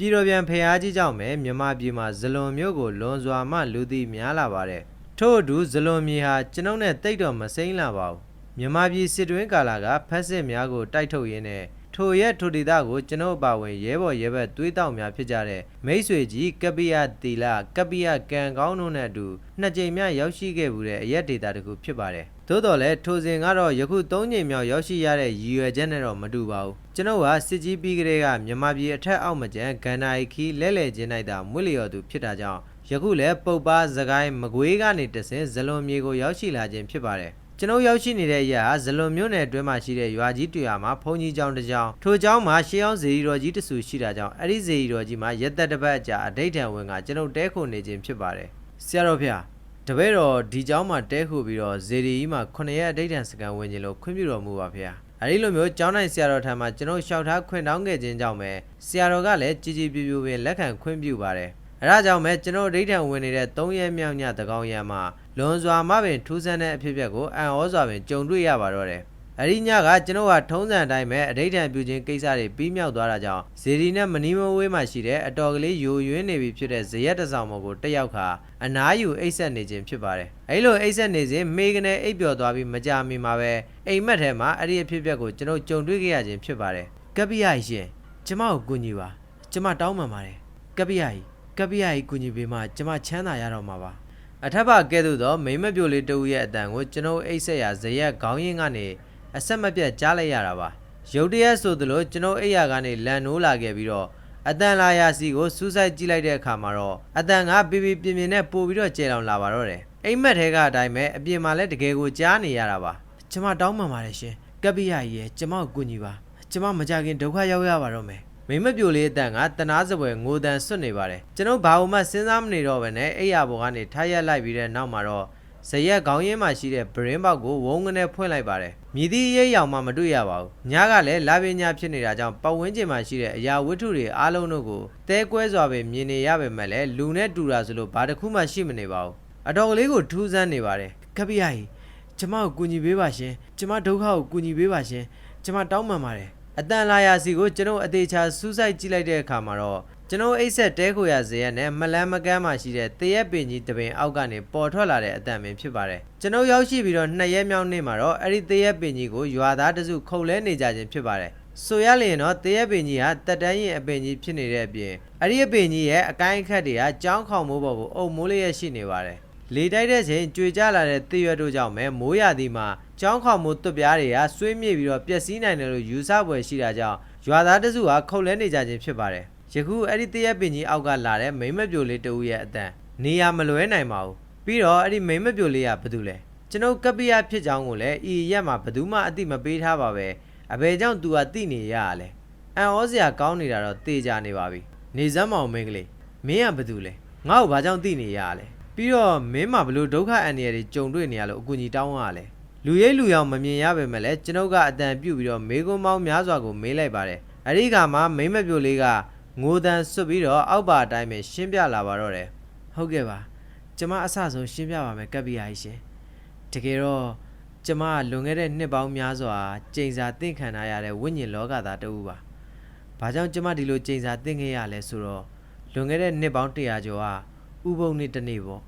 ပြည်တော်ပြန်ဖျားကြီးကြောင့်ပဲမြန်မာပြည်မှာဇလွန်မျိုးကိုလွန်စွာမှလူသိများလာပါတယ်ထို့အတူဇလွန်မြေဟာကျွန်ုပ်နဲ့တိတ်တော်မစိမ့်လာပါဘူးမြန်မာပြည်စစ်တွင်းကာလကဖက်စစ်များကိုတိုက်ထုတ်ရင်းနဲ့ထိုရက်ထိုဒေသကိုကျွန်ုပ်အပါဝင်ရဲဘော်ရဲဘက်သွေးတောက်များဖြစ်ကြတဲ့မိတ်ဆွေကြီးကပ္ပိယတီလာကပ္ပိယကံကောင်းတို့နဲ့အတူနှစ်ကြိမ်များရောက်ရှိခဲ့မှုတဲ့အရက်ဒေတာတစ်ခုဖြစ်ပါတယ်သို့တော်လည်းထိုစဉ်ကတော့ယခု၃ကြိမ်မြောက်ရောက်ရှိရတဲ့ရည်ရွယ်ချက်နဲ့တော့မတူပါဘူး ကျွန်ုပ်ကစစ်ကြီးပြီးကလေးကမြန်မာပြည်အထက်အောက်မကျန်ဂန္ဓာရီခီလဲလှယ်ခြင်း၌သာမွေ့လျော်သူဖြစ်တာကြောင့်ယခုလည်းပုပ်ပါစကိုင်းမကွေးကနေတဆင်ဇလွန်မြေကိုရောက်ရှိလာခြင်းဖြစ်ပါတယ်ကျွန်ုပ်ရောက်ရှိနေတဲ့အရာဟာဇလွန်မြို့နယ်အတွင်းမှာရှိတဲ့ရွာကြီးတူရွာမှာဘုံကြီးကျောင်းတစ်ကျောင်းထိုကျောင်းမှာရှေးအောင်ဇေဒီတော်ကြီးတဆူရှိတာကြောင့်အဲ့ဒီဇေဒီတော်ကြီးမှာရက်သက်တစ်ပတ်အကြာအဋိဋ္ဌံဝင်ကကျွန်ုပ်တဲခုနေခြင်းဖြစ်ပါတယ်ဆရာတော်ဖေ တပည့်တော်ဒီကျောင်းမှာတဲခုပြီးတော့ဇေဒီကြီးမှာ9ရက်အဋိဋ္ဌံစကန်ဝင်ခြင်းလို့ခွင့်ပြုတော်မူပါဖေအဲဒီလိုမျိုးကျောင်းနိုင်ဆရာတော်ထံမှာကျွန်တော်လျှောက်ထားခွင့်တောင်းခဲ့ခြင်းကြောင့်ပဲဆရာတော်ကလည်းကြည်ကြည်ပြူပြူပင်လက်ခံခွင့်ပြုပါတယ်အဲဒါကြောင့်ပဲကျွန်တော်ဒိဋ္ဌံဝင်နေတဲ့3ရက်မြောက်ညတကောင်ရံမှာလွန်စွာမှပင်ထူးဆန်းတဲ့အဖြစ်အပျက်ကိုအံ့ဩစွာပင်ကြုံတွေ့ရပါတော့တယ်။ အဲဒီညကကျွန်တော်ကထုံးစံအတိုင်းပဲအဋိဋ္ဌံပြုခြင်းကိစ္စတွေပြီးမြောက်သွားတာကြောင့်ဇေဒီနဲ့မနီမဝေးမှရှိတဲ့အတော်ကလေးယိုယွင်းနေပြီဖြစ်တဲ့ဇရက်တစ်ဆောင်ပေါ်ကိုတက်ရောက်ခါအနားယူအိတ်ဆက်နေခြင်းဖြစ်ပါတယ်။အဲဒီလိုအိတ်ဆက်နေစဉ်မေကနေအိပ်ပျော်သွားပြီးမကြမီမှာပဲအိမ်မက်ထဲမှာအဲ့ဒီအဖြစ်အပျက်ကိုကျွန်တော်ကြုံတွေ့ခဲ့ရခြင်းဖြစ်ပါတယ်။ကပ္ပိယရှင်ကျမကိုကူညီပါကျမတောင်းပန်ပါတယ်ကပ္ပိယကြီးကပ္ပိယကြီးကူညီပေးမှကျမချမ်းသာရတော့မှာပါ။အထက်ဘကဲသို့သောမိမ့်မပြိုလေးတဦးရဲ့အတန်ကိုကျွန်တော်အိတ်ဆက်ရာဇရက်ခေါင်းရင်းကနေ အဆက်မပြတ်ကြားလိုက်ရတာပါ။ရုတ်တရက်ဆိုသလိုကျွန်တော်အိတ်ရကနေလန်နိုးလာခဲ့ပြီးတော့အတန်လာရာစီကိုစူးစိုက်ကြည့်လိုက်တဲ့အခါမှာတော့အတန်ကပြပြပြင်းပြင်းနဲ့ပို့ပြီးတော့ကျေလောင်လာပါတော့တယ်။အိမ်မက်ထဲကအတိုင်းပဲအပြင်မှာလည်းတကယ်ကိုကြားနေရတာပါ။ကျမတောင်းပန်ပါတယ်ရှင်။ကပ္ပိယကြီးရဲ့ကျမကိုကူညီပါ။ကျမမကြခင်ဒုက္ခရောက်ရပါတော့မယ်။မိမပြိုလေးအတန်ကတနာစပွဲငိုတန်ဆွတ်နေပါတယ်ကျွန်တော်ဘာလို့မှစဉ်းစားမနေတော့ဘဲနဲ့အိယာဘော်ကနေထားရက်လိုက်ပြီးတဲ့နောက်မှာတော့ ဇရက်ခေါင်းရင်းမှာရှိတဲ့ဗရင်းပေါက်ကိုဝုန်းကနေဖွင့်လိုက်ပါတယ်မြည်သည့်ရိပ်ရောင်မှမတွေ့ရပါဘူးညကလည်းလာပညာဖြစ်နေတာကြောင့်ပတ်ဝန်းကျင်မှာရှိတဲ့အရာဝတ္ထုတွေအားလုံးတို့ကိုတဲကွဲစွာပဲမြင်နေရပေမဲ့လည်းလူနဲ့တူတာဆိုလို့ဘာတစ်ခုမှရှိမနေပါဘူးအတော်ကလေးကိုထူးဆန်းနေပါတယ်ခပီယာကြီးကျမကိုကူညီပေးပါရှင်ကျမဒုက္ခကိုကူညီပေးပါရှင်ကျမတောင်းပန်ပါတယ်အတန်လာရာစီကိုကျွန်တော်အသေးချာစူးစိုက်ကြည့်လိုက်တဲ့အခါမှာတော့ ကျွန်တော်အိတ်ဆက်တဲခိုရဇေယျနဲ့မလန်းမကန်းမှရှိတဲ့တရက်ပင်ကြီးတပင်အောက်ကနေပေါ်ထွက်လာတဲ့အတန်ပင်ဖြစ်ပါတယ်ကျွန်တော်ရောက်ရှိပြီးတော့နှစ်ရက်မြောက်နေ့မှာတော့အဲ့ဒီတရက်ပင်ကြီးကိုရွာသားတစုခုတ်လဲနေကြခြင်းဖြစ်ပါတယ်ဆိုရလျင်တော့တရက်ပင်ကြီးဟာတက်တန်းရင်အပင်ကြီးဖြစ်နေတဲ့အပြင်အဲ့ဒီအပင်ကြီးရဲ့အကိုင်းအခက်တွေကကြောင်းခေါင်မိုးပေါ်ကိုအုပ်မိုးလေးရရှိနေပါတယ်လေတိုက်တဲ့ချိန်ကြွေကြလာတဲ့တရွက်တို့ကြောင့်ပဲမိုးရသည်မှာကြောင်းခေါင်မိုးတွပြားတွေကဆွေးမြေ့ပြီးတော့ပျက်စီးနိုင်တယ်လို့ယူဆပွဲရှိတာကြောင့်ရွာသားတစုဟာခုတ်လဲနေကြခြင်းဖြစ်ပါတယ်ယ ခုအဲ့ဒီတရက်ပင်ကြီးအောက်ကလာတဲ့မိမ့်မပြိုလေးတူရဲ့အတန်နေရမလွဲနိုင်ပါဘူးပြီးတော့အဲ့ဒီမိမ့်မပြိုလေးကဘာတူလဲကျွန်ုပ်ကပ္ပိယဖြစ်ကြောင်းကိုလည်းဤရက်မှာဘယ်သူမှအတိမပေးထားပါပဲအဘယ်ကြောင့်သူကတိနေရရလဲအန်ဩစရာကောင်းနေတာတော့တေချာနေပါပြီနေစမ်းမောင်မင်းကလေးမင်းကဘာတူလဲငါ့ကိုဘာကြောင့်တိနေရရလဲပြီးတော့မင်းမှာဘလို့ဒုက္ခအန္တရာယ်တွေကြုံတွေ့နေရလို့အကူကြီးတောင်းရလဲလူရိပ်လူရောင်မမြင်ရပေမဲ့လည်းကျွန်ုပ်ကအတန်ပြုတ်ပြီးတော့မေကွန်းမောင်းများစွာကိုမေးလိုက်ပါတယ်အဲ့ဒီကမှမိမ့်မပြိုလေးက ငိုတန်စွတ်ပြီးတော့အောက်ပါအတိုင်းပဲရှင်းပြလာပါတော့တယ်ဟုတ်ကဲ့ပါကျမအဆဆုံးရှင်းပြပါမယ်ကပ်ပြရရှင်တကယ်တော့ကျမလွန်ခဲ့တဲ့နှစ်ပေါင်းများစွာကြိမ်စာတင့်ခံထားရတဲ့ဝိညာဉ်လောကသားတူပါဘာကြောင့်ကျမဒီလိုကြိမ်စာတင့်ခဲ့ရလဲဆိုတော့လွန်ခဲ့တဲ့နှစ်ပေါင်း100ကျော်ကဥပုံနေ့တစ်နေ့ပေါ့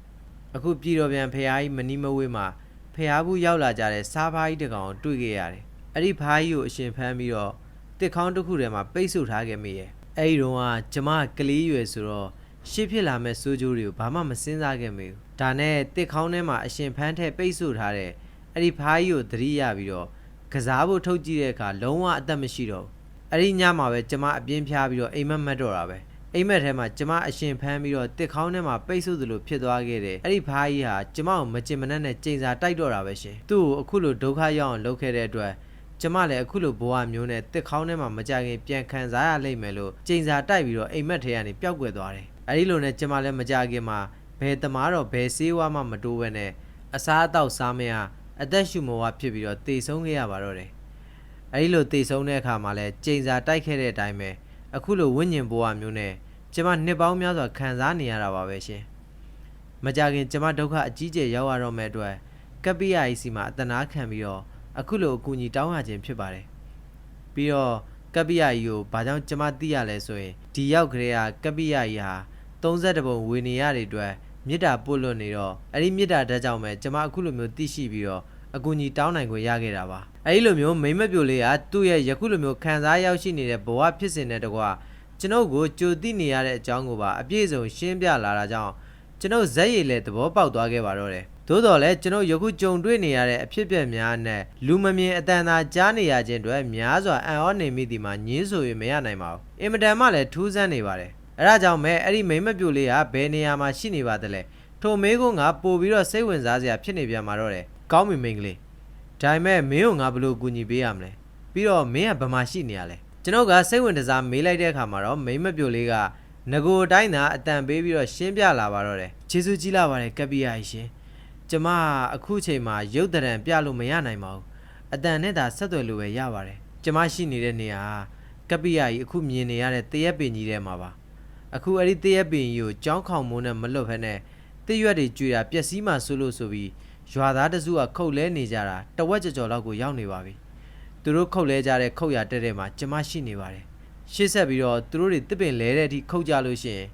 အခုပြည်တော်ပြန်ဖះကြီးမနီမဝေးမှာဖះဘူးရောက်လာကြတဲ့စားဖားကြီးတစ်ကောင်ကိုတွေ့ခဲ့ရတယ်အဲ့ဒီဖားကြီးကိုအရှင်ဖမ်းပြီးတော့တစ်ခေါင်းတစ်ခုထဲမှာပိတ်ဆို့ထားခဲ့မိရဲ့ အဲ့ဒီတော့ကကျမကလေးရွယ်ဆိုတော့ရှေ့ဖြစ်လာမဲ့စိုးကြိုးတွေကိုဘာမှမစင်းစားခဲ့မိဘူးဒါနဲ့တစ်ခေါင်းထဲမှာအရှင်ဖမ်းထက်ပိတ်ဆို့ထားတဲ့အဲ့ဒီဖားကြီးကိုသတိရပြီးတော့ကစားဖို့ထုတ်ကြည့်တဲ့အခါလုံးဝအသက်မရှိတော့ဘူးအဲ့ဒီညမှာပဲကျမအပြင်းဖျားပြီးတော့အိမ်မက်မက်တော့တာပဲအိမ်မက်ထဲမှာကျမအရှင်ဖမ်းပြီးတော့တစ်ခေါင်းထဲမှာပိတ်ဆို့သလိုဖြစ်သွားခဲ့တယ်အဲ့ဒီဖားကြီးဟာကျမကိုမကျင်မနှက်နဲ့ကြိမ်စာတိုက်တော့တာပဲရှင်သူ့ကိုအခုလိုဒုက္ခရောက်အောင်လုပ်ခဲ့တဲ့အတွက် ကျမလည်းအခုလိုဘဝမျိုးနဲ့တစ်ခေါင်းထဲမှာမကြခင်ပြန်ခံစားရလိမ့်မယ်လို့ကြိမ်စာတိုက်ပြီးတော့အိမ်မက်ထဲကနေပျောက်ကွယ်သွားတယ်အဲဒီလိုနဲ့ကျမလည်းမကြခင်မှာဘယ်တမားတော့ဘယ်ဆေးဝါးမှမတိုးဘဲနဲ့အစားအသောက်စားမရအသက်ရှူမဝဖြစ်ပြီးတော့တေဆုံးခဲ့ရပါတော့တယ်အဲဒီလိုတေဆုံးတဲ့အခါမှာလည်းကြိမ်စာတိုက်ခဲ့တဲ့အတိုင်းပဲအခုလိုဝိညာဉ်ဘဝမျိုးနဲ့ကျမနှစ်ပေါင်းများစွာခံစားနေရတာပါပဲရှင်မကြခင်ကျမဒုက္ခအကြီးကျယ်ရောက်ရတော့မဲ့အတွက်ကပ္ပိယကြီးစီမှာအတနာခံပြီးတော့ အခုလိုအကူအညီတောင်းရခြင်းဖြစ်ပါတယ်ပြီးတော့ကပ္ပိယကြီးကိုဘာကြောင့်ကျမသိရလဲဆိုရင်ဒီရောက်ကလေးကကပ္ပိယကြီးဟာ32ပုံဝေနေရတဲ့အတွက်မေတ္တာပို့လွတ်နေတော့အဲ့ဒီမေတ္တာဓာတ်ကြောင့်ပဲကျမအခုလိုမျိုးသိရှိပြီးတော့အကူအညီတောင်းနိုင်ခွင့်ရခဲ့တာပါအဲ့ဒီလိုမျိုးမိမ့်မပြိုလေးကသူ့ရဲ့ယခုလိုမျိုးခံစားရောက်ရှိနေတဲ့ဘဝဖြစ်စဉ်တဲ့တကွာကျွန်ုပ်ကိုကြိုသိနေရတဲ့အကြောင်းကိုပါအပြည့်စုံရှင်းပြလာတာကြောင့်ကျွန်ုပ်ဇက်ရည်လည်းသဘောပေါက်သွားခဲ့ပါတော့တယ် သို့တော်လည်းကျွန်ုပ်ယခုကြုံတွေ့နေရတဲ့အဖြစ်အပျက်များနဲ့လူမမြင်အတန်သာကြားနေရခြင်းအတွက်များစွာအံ့ဩနေမိသည်မှာညင်းဆိုရင်မရနိုင်ပါဘူးအင်မတန်မှလည်းထူးဆန်းနေပါတယ်အဲဒါကြောင့်မဲအဲ့ဒီမိမ့်မပြိုလေးကဘယ်နေရာမှာရှိနေပါသလဲထိုမေးခွန်းကပို့ပြီးတော့စိတ်ဝင်စားစရာဖြစ်နေပြန်มาတော့တယ်ကောင်းပြီမိန်းကလေးဒါပေမဲ့မင်းကိုငါဘယ်လိုကူညီပေးရမလဲပြီးတော့မင်းကဘယ်မှာရှိနေရလဲကျွန်တော်ကစိတ်ဝင်တစားမေးလိုက်တဲ့အခါမှာတော့မိမ့်မပြိုလေးကငကိုအတိုင်းသာအတန်ပေးပြီးတော့ရှင်းပြလာပါတော့တယ်ကျေးဇူးကြီးလာပါတယ်ကပ္ပိယကြီးရှင် ကျမအခုချိန်မှာရုပ်တရံပြလို့မရနိုင်ပါဘူးအတန်နဲ့သာဆက်သွယ်လို့ပဲရပါတယ်ကျမရှိနေတဲ့နေရာကပ္ပိယကြီးအခုမြင်နေရတဲ့တရက်ပင်ကြီးထဲမှာပါအခုအဲ့ဒီတရက်ပင်ကြီးကိုကြောင်းခေါင်မိုးနဲ့မလွတ်ဖက်နဲ့တရွက်တွေကျွေတာပျက်စီးမှဆိုလို့ဆိုပြီးရွာသားတစုကခုတ်လဲနေကြတာတဝက်ကြော်ကြော်လောက်ကိုရောက်နေပါပြီ။သူတို့ခုတ်လဲကြတဲ့ခုတ်ရတဲ့တဲ့မှာကျမရှိနေပါတယ်။ရှေ့ဆက်ပြီးတော့သူတို့တွေတစ်ပင်လဲတဲ့အထိခုတ်ကြလို့ရှိရင်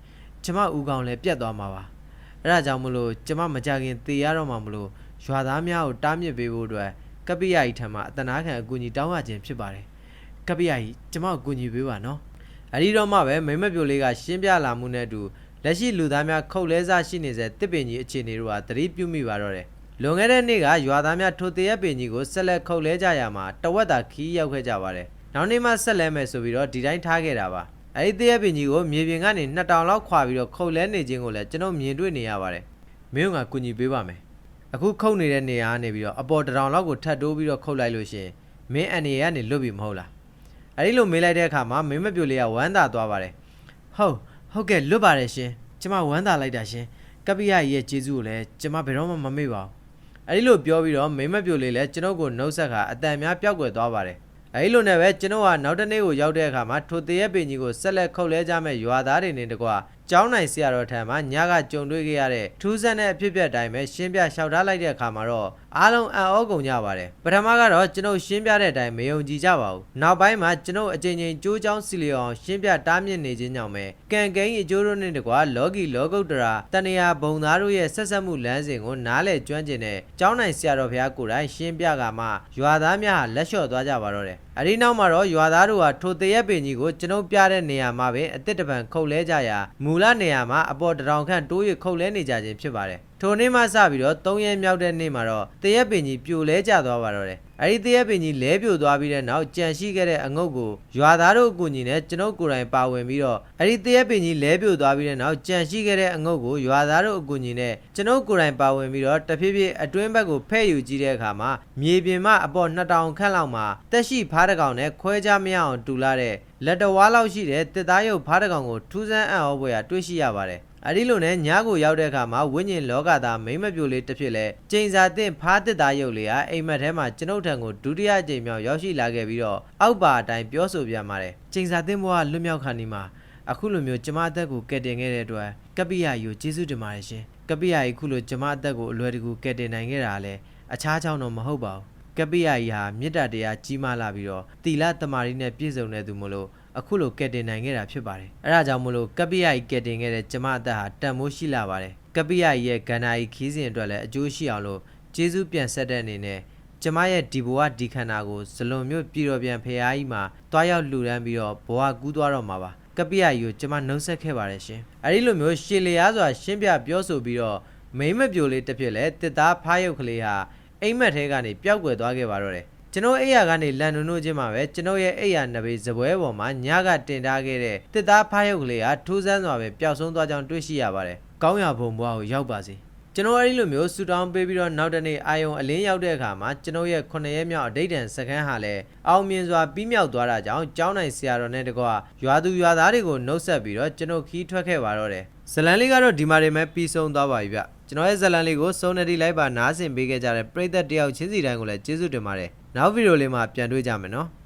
ကျမဦးကောင်လည်းပြတ်သွားမှာပါ။ အဲဒါကြောင့်မလို့ကျမမကြခင်သေရတော့မှမလို့ရွာသားများကိုတားမြစ်ပေးဖို့အတွက်ကပ္ပိယကြီးထံမှအတနာခံအကူအညီတောင်းရခြင်းဖြစ်ပါတယ်။ကပ္ပိယကြီးကျမကိုကူညီပေးပါနော်။အဲဒီတော့မှပဲမိမ့်မပြိုလေးကရှင်းပြလာမှုနဲ့အတူလက်ရှိလူသားများခုတ်လဲစားရှိနေစေတစ်ပင်ကြီးအခြေအနေတို့ဟာသတိပြုမိပါတော့တယ်။လွန်ခဲ့တဲ့နေ့ကရွာသားများထိုတရက်ပင်ကြီးကိုဆက်လက်ခုတ်လဲကြရမှာတဝက်တာခီးရောက်ခဲ့ကြပါတယ်။နောက်နေ့မှဆက်လဲမယ်ဆိုပြီးတော့ဒီတိုင်းထားခဲ့တာပါ။ အဲဒီတရက်ပင်ကြီးကိုမြေပြင်ကနေနှစ်တောင်လောက်ခွာပြီးတော့ခုတ်လဲနေခြင်းကိုလည်းကျွန်တော်မြင်တွေ့နေရပါတယ်။မင်းကကူညီပေးပါမယ်။အခုခုတ်နေတဲ့နေရာကနေပြီးတော့အပေါ်တစ်တောင်လောက်ကိုထပ်တိုးပြီးတော့ခုတ်လိုက်လို့ရှိရင်မင်းအနေရကနေလွတ်ပြီမဟုတ်လား။အဲဒီလိုမေးလိုက်တဲ့အခါမှာမင်းမပြိုလေးကဝမ်းသာသွားပါတယ်။ဟုတ်ဟုတ်ကဲ့လွတ်ပါတယ်ရှင်။ကျမဝမ်းသာလိုက်တာရှင်။ကပ္ပိယကြီးရဲ့ကျေးဇူးကိုလည်းကျမဘယ်တော့မှမမေ့ပါဘူး။အဲဒီလိုပြောပြီးတော့မိမ့်မပြိုလေးလည်းကျွန်ုပ်ကိုနှုတ်ဆက်ခါအတန်များပျောက်ကွယ်သွားပါတယ် အဲဒီလိုနဲ့ပဲကျွန်ုပ်ကနောက်တစ်နေ့ကိုရောက်တဲ့အခါမှာထိုတရက်ပင်ကြီးကိုဆက်လက်ခုတ်လဲကြမဲ့ရွာသားတွေနဲ့တကွာကျောင်းနိုင်ဆရာတော်ထံမှာညကကြုံတွေ့ခဲ့ရတဲ့ထူးဆန်းတဲ့အဖြစ်အပျက်တိုင်းပဲရှင်းပြလျှောက်ထားလိုက်တဲ့အခါမှာတော့အားလုံးအံ့ဩကုန်ကြပါတယ်ပထမကတော့ကျွန်ုပ်ရှင်းပြတဲ့အတိုင်းမယုံကြည်ကြပါဘူးနောက်ပိုင်းမှာကျွန်ုပ်အကြိမ်ကြိမ်ကြိုးချောင်းစီလျောင်ရှင်းပြတားမြစ်နေခြင်းကြောင့်ပဲကံကိန်းအကျိုးတို့နဲ့တကွာလောကီလောကုတ္တရာတဏှာဘုံသားတို့ရဲ့ဆက်ဆက်မှုလမ်းစဉ်ကိုနားလည်ကျွမ်းကျင်တဲ့ကျောင်းနိုင်ဆရာတော်ဘုရားကိုယ်တိုင်ရှင်းပြကမှရွာသားများဟာလက်လျှော့သွားကြပါတော့တယ် အဒီနောက်မှာတော့ရွာသားတို့ဟာထိုတရက်ပင်ကြီးကိုကျွန်ုပ်ပြတဲ့နေရာမှာပဲအစ်စ်တပံခုတ်လဲကြရာမူလနေရာမှာအပေါ်တစ်ထောင်ခန့်တိုး၍ခုတ်လဲနေကြခြင်းဖြစ်ပါတယ်ထိုနေ့မှစပြီးတော့၃ရက်မြောက်တဲ့နေ့မှာတော့တရက်ပင်ကြီးပြိုလဲကျသွားပါတော့တယ်အဲဒီတရက်ပင်ကြီးလဲပြိုသွားပြီးတဲ့နောက်ကြံရှိခဲ့တဲ့အငုတ်ကိုရွာသားတို့အကူအညီနဲ့ကျွန်ုပ်ကိုယ်တိုင်ပါဝင်ပြီးတော့အဲဒီတရက်ပင်ကြီးလဲပြိုသွားပြီးတဲ့နောက်ကြံရှိခဲ့တဲ့အငုတ်ကိုရွာသားတို့အကူအညီနဲ့ကျွန်ုပ်ကိုယ်တိုင်ပါဝင်ပြီးတော့တဖြည်းဖြည်းအတွင်းဘက်ကိုဖဲ့ယူကြည့်တဲ့အခါမှာမြေပြင်မှအပေါ်2000ခန့်လောက်မှာတက်ရှိဖားတစ်ကောင်နဲ့ခွဲခြားမရအောင်တူလာတဲ့လက်တော်ဝါလောက်ရှိတဲ့တစ်သားရုပ်ဖားတစ်ကောင်ကိုထူးဆန်းအံ့ဩဖွယ်ရာတွေ့ရှိရပါတယ် အဒီလိုနဲ့ညကိုရောက်တဲ့အခါမှာဝိညာဉ်လောကသားမိမ့်မပြိုလေးတစ်ဖြစ်လဲကျိန်စာတင်ဖားတစ်သားရုပ်လေးဟာအိမ်မက်ထဲမှာကျွန်ုပ်ထံကိုဒုတိယအကြိမ်မြောက်ရောက်ရှိလာခဲ့ပြီးတော့အောက်ပါအတိုင်းပြောဆိုပြန်ပါတယ်ကျိန်စာတင်ဘွားလွတ်မြောက်ခါနီမှာအခုလိုမျိုးကျမအသက်ကိုကယ်တင်ခဲ့တဲ့အတွက်ကပ္ပိယကြီးကိုကျေးဇူးတင်ပါတယ်ရှင်ကပ္ပိယကြီးခုလိုကျမအသက်ကိုအလွယ်တကူကယ်တင်နိုင်ခဲ့တာလည်းအခြားကြောင့်တော့မဟုတ်ပါဘူးကပ္ပိယကြီးဟာမေတ္တာတရားကြီးမားလာပြီးတော့တီလတမာရီနဲ့ပြည့်စုံတဲ့သူမလို့ အခုလိုကယ်တင်နိုင်ခဲ့တာဖြစ်ပါတယ်။အဲဒါကြောင့်မလို့ကပ္ပိယကြီးကယ်တင်ခဲ့တဲ့ကျမအသက်ဟာတန်မိုးရှိလာပါတယ်။ကပ္ပိယကြီးရဲ့ဂန္ဓာကြီးခီးစဉ်အတွက်လည်းအကျိုးရှိအောင်လို့ကျေးဇူးပြန်ဆက်တဲ့အနေနဲ့ကျမရဲ့ဒီဘဝဒီခန္ဓာကိုဇလွန်မြို့ပြည်တော်ပြန်ဖရာကြီးမှာတွားရောက်လှူဒန်းပြီးတော့ဘဝကူးသွားတော့မှာပါ။ကပ္ပိယကြီးကိုကျမနှုတ်ဆက်ခဲ့ပါတယ်ရှင်။အဲဒီလိုမျိုးရှေလျားစွာရှင်းပြပြောဆိုပြီးတော့မိမ့်မပြိုလေးတစ်ဖြစ်လဲတစ်သားဖားရုပ်ကလေးဟာအိမ်မက်ထဲကနေပျောက်ကွယ်သွားခဲ့ပါတော့တယ် ကျွန်တော်အိယာကနေလန်နုံနို့ချင်းမှာပဲကျွန်တော်ရဲ့အိယာနဘေးဇပွဲပေါ်မှာညကတင်ထားခဲ့တဲ့တစ်သားဖားရုပ်ကလေးဟာထူးဆန်းစွာပဲပျောက်ဆုံးသွားကြောင်းတွေ့ရှိရပါတယ်။ကောင်းရာဘုံဘွားကိုရောက်ပါစေ။ကျွန်တော်အဲဒီလိုမျိုးဆူတောင်းပေးပြီးတော့နောက်တနေ့အာယုံအလင်းရောက်တဲ့အခါမှာကျွန်တော်ရဲ့9ရက်မြောက်အဋိဌံစခန်းဟာလည်းအောင်မြင်စွာပြီးမြောက်သွားတာကြောင့်ကျောင်းနိုင်ဆရာတော်နဲ့တကွရွာသူရွာသားတွေကိုနှုတ်ဆက်ပြီးတော့ကျွန်တော်ခီးထွက်ခဲ့ပါတော့တယ်။ဇလန်လေးကတော့ဒီမှာနေမဲ့ပြီးဆုံးသွားပါပြီဗျ။ကျွန်တော်ရဲ့ဇလန်လေးကိုစုံနေတိလိုက်ပါနားဆင်ပေးခဲ့ကြတဲ့ပရိသတ်တယောက်ချင်းစီတိုင်းကိုလည်းကျေးဇူးတင်ပါတယ်။ နောက်ဗီဒီယိုလေးမှာပြန်တွေ့ကြမယ်နော်။